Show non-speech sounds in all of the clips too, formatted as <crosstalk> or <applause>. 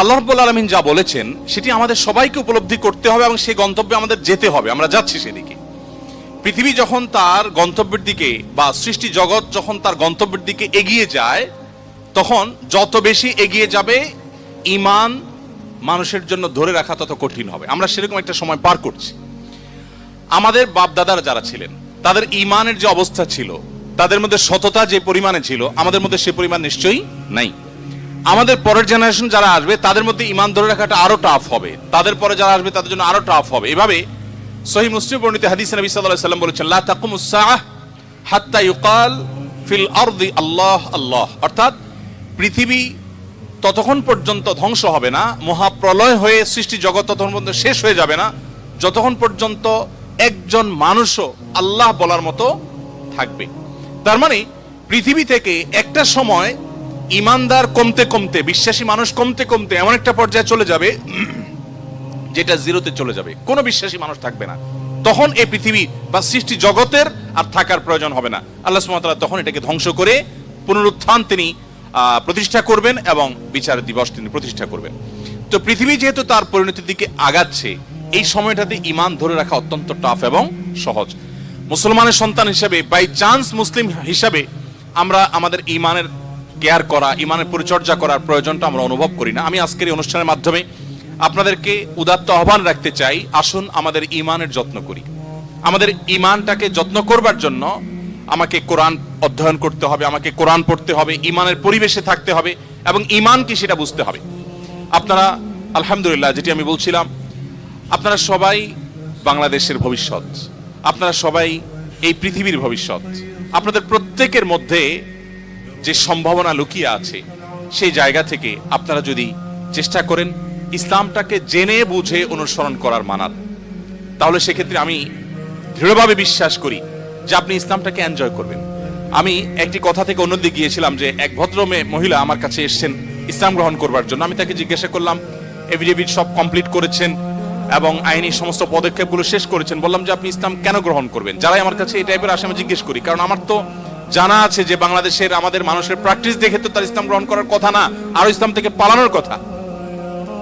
আল্লাহ রব্বুল আলমিন যা বলেছেন, সেটি আমাদের সবাইকে উপলব্ধি করতে হবে এবং সেই গন্তব্যে আমাদের যেতে হবে। আমরা যাচ্ছি সেদিকে। পৃথিবী যখন তার গন্তব্যের দিকে বা সৃষ্টি জগৎ যখন তার গন্তব্যের দিকে এগিয়ে যায়, তখন যত বেশি এগিয়ে যাবে ইমান মানুষের জন্য ধরে রাখা তত কঠিন হবে। আমরা সেরকম একটা সময় পার করছি। আমাদের বাপ দাদারা যারা ছিলেন, তাদের ইমানের যে অবস্থা ছিল, তাদের মধ্যে সততা যে পরিমাণে ছিল, আমাদের মধ্যে সে পরিমাণ নিশ্চয়ই নাই। আমাদের পরের জেনারেশন যারা আসবে, তাদের মধ্যে ইমান ধরে রাখাটা আরও টাফ হবে। তাদের পরে যারা আসবে, তাদের জন্য আরও টাফ হবে। এভাবে সহি মুসলিম বর্ণিত হাদিস নবী আলাইহি সাল্লাম বলেছেন, লা তাকুমুস সাআহ হাত্তা ইউকাল ফিল আরদি আল্লাহ আল্লাহ। অর্থাৎ পৃথিবী ততক্ষণ পর্যন্ত ধ্বংস হবে না, মহাপ্রলয় হয়ে সৃষ্টি জগৎ ততক্ষণ পর্যন্ত শেষ হয়ে যাবে না, যতক্ষণ পর্যন্ত একজন মানুষও আল্লাহ বলার মতো থাকবে। তার মানে পৃথিবী থেকে একটা সময় ইমানদার কমতে কমতে, বিশ্বাসী মানুষ কমতে কমতে এমন একটা পর্যায়ে চলে যাবে যেটা জিরোতে চলে যাবে। কোনো বিশ্বাসী মানুষ থাকবে না। তখন এই পৃথিবী বা সৃষ্টি জগতের আর থাকার প্রয়োজন হবে না। আল্লাহ সুমতাল্লাহ তখন এটাকে ধ্বংস করে পুনরুত্থান তিনি প্রতিষ্ঠা করবেন এবং বিচার দিবস তিনি প্রতিষ্ঠা করবেন। তো পৃথিবী যেহেতু তার পরিণতির দিকে আগাচ্ছে, এই সময়টাতে ইমান ধরে রাখা অত্যন্ত টাফ এবং সহজ। মুসলমানের সন্তান হিসাবে বাই চান্স মুসলিম হিসাবে, আমরা আমাদের ইমানের কেয়ার করা, ইমানের পরিচর্যা করার প্রয়োজনটা আমরা অনুভব করি না। আমি আজকের এই অনুষ্ঠানের মাধ্যমে আপনাদেরকে উদাত্ত আহ্বান রাখতে চাই, আসুন আমাদের ইমানের যত্ন করি। আমাদের ইমানটাকে যত্ন করবার জন্য আমাকে কোরআন অধ্যয়ন করতে হবে, আমাকে কোরআন পড়তে হবে, ইমানের পরিবেশে থাকতে হবে এবং ইমান কি সেটা বুঝতে হবে। আপনারা, আলহামদুলিল্লাহ, যেটি আমি বলছিলাম, আপনারা সবাই বাংলাদেশের ভবিষ্যৎ, আপনারা সবাই এই পৃথিবীর ভবিষ্যৎ, আপনাদের প্রত্যেকের মধ্যে যে সম্ভাবনা লুকিয়ে আছে, সেই জায়গা থেকে আপনারা যদি চেষ্টা করেন ইসলামটাকে জেনে বুঝে অনুসরণ করার মানার তাহলে সেক্ষেত্রে আমি দৃঢ়ভাবে বিশ্বাস করি যে আপনি ইসলামটাকে এনজয় করবেন। আমি একটি কথা থেকে অন্যদিকে গিয়েছিলাম যে এক ভদ্র মহিলা আমার কাছে এসেছেন ইসলাম গ্রহণ করবার জন্য। আমি তাকে জিজ্ঞাসা করলাম এভিডেভিট সব কমপ্লিট করেছেন এবং আইনি সমস্ত পদক্ষেপগুলো শেষ করেছেন? বললাম যে, আপনি ইসলাম কেন গ্রহণ করবেন? যারাই আমার কাছে এই টাইপের আসে আমি জিজ্ঞেস করি, কারণ আমার তো জানা আছে যে বাংলাদেশের আমাদের মানুষের প্র্যাকটিস দেখে তো তার ইসলাম গ্রহণ করার কথা না, আরও ইসলাম থেকে পালানোর কথা।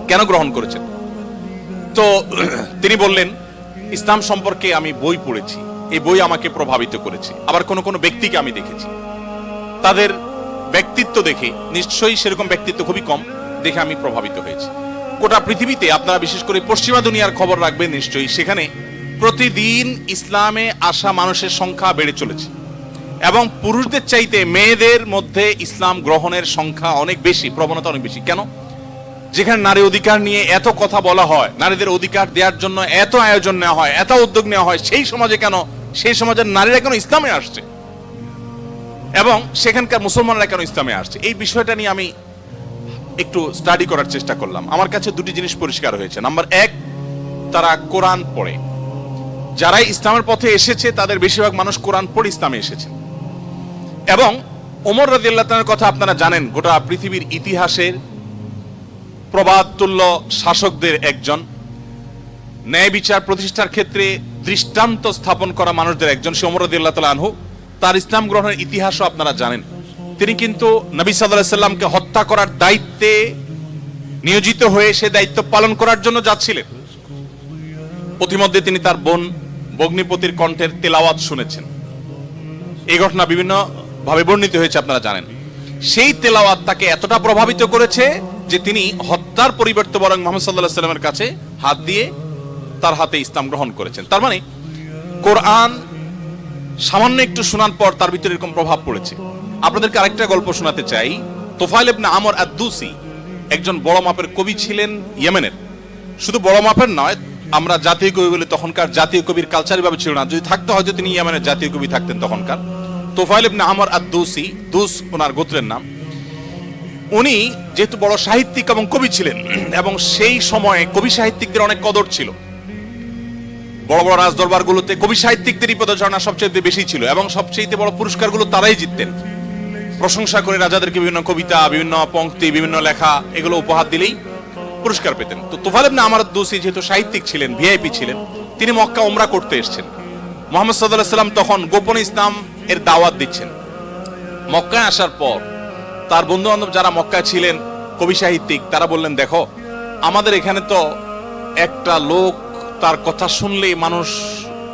কেন গ্রহণ করেছেন? তো, <clears throat> তিনি বললেন, ইসলাম সম্পর্কে আমি বই পড়েছি। এই বই আমাকে প্রভাবিত করেছে। আবার কোন কোন ব্যক্তিকে আমি দেখেছি। তাদের ব্যক্তিত্ব দেখে, নিশ্চয়ই সেরকম ব্যক্তিত্ব খুবই কম, দেখে আমি প্রভাবিত হয়েছি। গোটা পৃথিবীতে আপনারা বিশেষ করে পশ্চিমা দুনিয়ার খবর রাখবেন নিশ্চয়ই, সেখানে প্রতিদিন ইসলামে আসা মানুষের সংখ্যা বেড়ে চলেছে। এবং পুরুষদের চাইতে মেয়েদের মধ্যে ইসলাম গ্রহণের সংখ্যা অনেক বেশি, প্রবণতা অনেক বেশি। কেন? যেখানে নারী অধিকার নিয়ে এত কথা বলা হয়, নারীদের অধিকার দেওয়ার জন্য এত আয়োজন নেওয়া হয়, এত উদ্যোগ নেওয়া হয়, সেই সমাজে কেন, সেই সমাজের নারীরা কেন ইসলামে আসছে? এবং সেখানকার মুসলমানরা কেন ইসলামে আসছে? এই বিষয়টা নিয়ে আমি একটু স্টাডি করার চেষ্টা করলাম। আমার কাছে দুটি জিনিস পরিষ্কার হয়েছে। নাম্বার এক, তারা কোরআন পড়ে। যারাই ইসলামের পথে এসেছে, তাদের বেশিরভাগ মানুষ কোরআন পড়ে ইসলামে এসেছেন এবং ওমর রাজিয়াল্লাহ কথা আপনারা জানেন, গোটা পৃথিবীর ইতিহাসের প্রবাদতুল্য শাসকদের একজন। ন্যায় বিচার প্রতিষ্ঠার ক্ষেত্রে দৃষ্টান্ত স্থাপন করা মানুষদের একজন, সে ওমর রাদিয়াল্লাহু তাআলা আনহু। তার ইসলাম গ্রহণের ইতিহাসও আপনারা জানেন। তিনি কিন্তু নবী আলাইহি সাল্লামকে হত্যা করার দায়িত্বে নিয়োজিত হয়ে সে দায়িত্ব পালন করার জন্য যাচ্ছিলেন। প্রতিমধ্যে তিনি তার বোন বগ্নিপতির কণ্ঠের তেলাওয়াত শুনেছেন। এই ঘটনা বিভিন্ন ভাবে বর্ণিত হয়েছে, আপনারা জানেন। সেই তেলাওয়াত তাকে এতটা প্রভাবিত করেছে যে তিনি হত্যার পরিবর্তে বরং মোহাম্মদ সাল্লাহ সাল্লামের কাছে হাত দিয়ে তার হাতে ইসলাম গ্রহণ করেছেন। তার মানে কোরআন সামান্য একটু শোনার পর তার ভিতরে এরকম প্রভাব পড়েছে। আপনাদেরকে আরেকটা গল্প শোনাতে চাই। তোফাইল ইবনে আমর আদ্দুসি একজন বড় মাপের কবি ছিলেন ইয়েমেনের। শুধু বড় মাপের নয়, আমরা জাতীয় কবি বলে তখনকার জাতীয় কবির কালচার ভাবে ছিল না। যদি থাকতো হয়তো তিনি ইয়েমেনের জাতীয় কবি থাকতেন তখনকার। তোফাইল ইবনে আমর আদ্দুসি, দুস ওনার গোত্রের নাম, উনি যেহেতু বড় সাহিত্যিক এবং কবি ছিলেন, এবং সেই সময়ে কবি সাহিত্যিকদের অনেক কদর ছিল। বড় বড় রাজদরবারগুলোতে কবি সাহিত্যিকদেরই পদচারণা সবচেয়ে বেশি ছিল, এবং সবচেয়ে বড় পুরস্কারগুলো তারাই জিততেন। প্রশংসা করে রাজাদেরকে বিভিন্ন কবিতা, বিভিন্ন পঙ্ক্তি, বিভিন্ন লেখা, এগুলো উপহার দিলেই পুরস্কার পেতেন। তো তোফাল ইবনে আমার দোষী যেহেতু সাহিত্যিক ছিলেন, ভিআইপি ছিলেন, তিনি মক্কা ওমরা করতে এসেছেন। মোহাম্মদ সাল্লাম তখন গোপন ইসলাম এর দাওয়াত দিচ্ছেন। মক্কায় আসার পর তার বন্ধু বান্ধব যারা মক্কায় ছিলেন, কবি সাহিত্যিক, তারা বললেন, দেখো, আমাদের এখানে তো একটা লোক, তার কথা শুনলেই মানুষ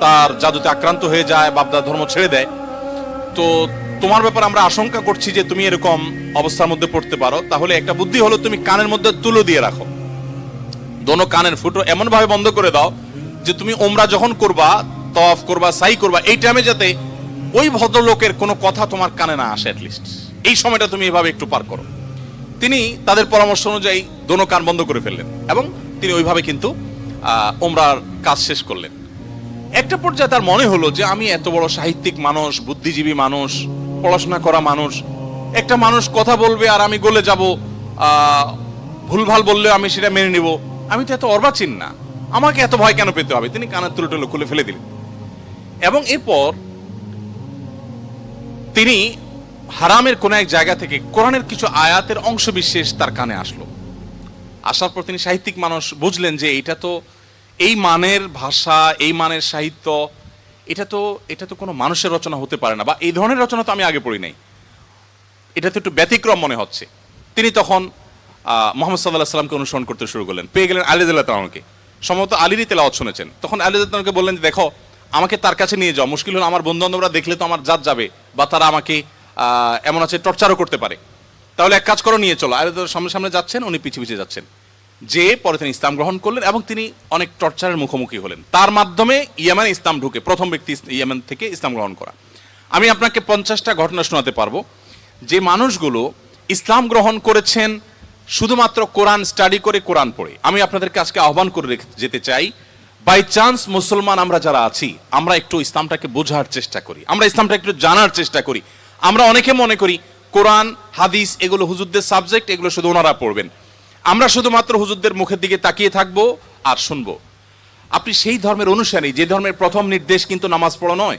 তার জাদুতে আক্রান্ত হয়ে যায় বাপদা ধর্ম ছেড়ে দেয়। তো তোমার ব্যাপারে আমরা আশঙ্কা করছি যে তুমি এরকম অবস্থার মধ্যে পড়তে পারো। তাহলে একটা বুদ্ধি হলো, তুমি কানের মধ্যে তুলো দিয়ে রাখো। দোনো কানের ফুটো এমন ভাবে বন্ধ করে দাও যে তুমি ওমরা যখন করবা তফ করবা, সাই করবা, এই টাইমে যাতে ওই ভদ্রলোকের কোনো কথা তোমার কানে না আসে লিস্ট এই সময়টা তুমি এভাবে একটু পার করো। তিনি তাদের পরামর্শ অনুযায়ী দোনো কান বন্ধ করে ফেললেন এবং তিনি ওইভাবে কিন্তু ওমরার কাজ শেষ করলেন। একটা পর্যায়ে তার মনে হলো যে আমি এত বড় সাহিত্যিক মানুষ, বুদ্ধিজীবী মানুষ, পড়াশোনা করা মানুষ, একটা মানুষ কথা বলবে আর আমি গলে যাব ভুলভাল বললে আমি সেটা মেনে নিব। আমি তো এত অর্বাচীন না। আমাকে এত ভয় কেন পেতে হবে? তিনি কানের তুলো টুলো খুলে ফেলে দিলেন। এবং এরপর তিনি হারামের কোন এক জায়গা থেকে কোরআনের কিছু আয়াতের অংশ বিশেষ তার কানে আসলো। আসার পর তিনি সাহিত্যিক মানুষ বুঝলেন যে এটা তো এই মানের ভাষা এই মানের সাহিত্য এটা তো এটা তো কোনো মানুষের রচনা হতে পারে না বা এই ধরনের রচনা তো আমি আগে পড়ি নাই। এটা তো একটু ব্যতিক্রম মনে হচ্ছে। তিনি তখন মোহাম্মদ সাল্লাহ সাল্লামকে অনুসরণ করতে শুরু করলেন। পেয়ে গেলেন আলিদুল্লাহ তালামকে সম্ভবত আলিরই তেলাওয়াত শুনেছেন। তখন আলিদুল্লাহকে বললেন যে, দেখো আমাকে তার কাছে নিয়ে যাও। মুশকিল হলো আমার বন্ধু বান্ধবরা দেখলে তো আমার জাত যাবে বা তারা আমাকে এমন আছে টর্চারও করতে পারে। তাহলে এক কাজ করো, নিয়ে চলো। আলিদুল্লাহ সামনে সামনে যাচ্ছেন, উনি পিছিয়ে পিছিয়ে যাচ্ছেন। যে পরে তিনি ইসলাম গ্রহণ করলেন এবং তিনি অনেক টর্চারের মুখোমুখি হলেন। তার মাধ্যমে ইয়েমেন ইসলাম ঢুকে, প্রথম ব্যক্তি ইয়েমেন থেকে ইসলাম গ্রহণ করা। আমি আপনাকে পঞ্চাশটা ঘটনা শোনাতে পারব। যে মানুষগুলো ইসলাম গ্রহণ করেছেন শুধুমাত্র কোরআন স্টাডি করে কোরআন পড়ে। আমি আপনাদেরকে আজকে আহ্বান করে যেতে চাই বাই চান্স মুসলমান আমরা যারা আছি, আমরা একটু ইসলামটাকে বোঝার চেষ্টা করি। আমরা ইসলামটা একটু জানার চেষ্টা করি। আমরা অনেকে মনে করি, কোরআন, হাদিস, এগুলো হুজুরদের সাবজেক্ট এগুলো শুধু ওনারা পড়বেন। আমরা শুধুমাত্র হুজুরদের মুখের দিকে তাকিয়ে থাকব আর শুনব। আপনি সেই ধর্মের অনুসারী, যে ধর্মের প্রথম নির্দেশ কিন্তু নামাজ পড়া নয়।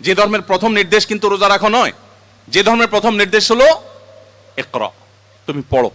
যে ধর্মের প্রথম নির্দেশ কিন্তু রোজা রাখা নয়। যে ধর্মের প্রথম নির্দেশ হলো একরা তুমি পড়ো।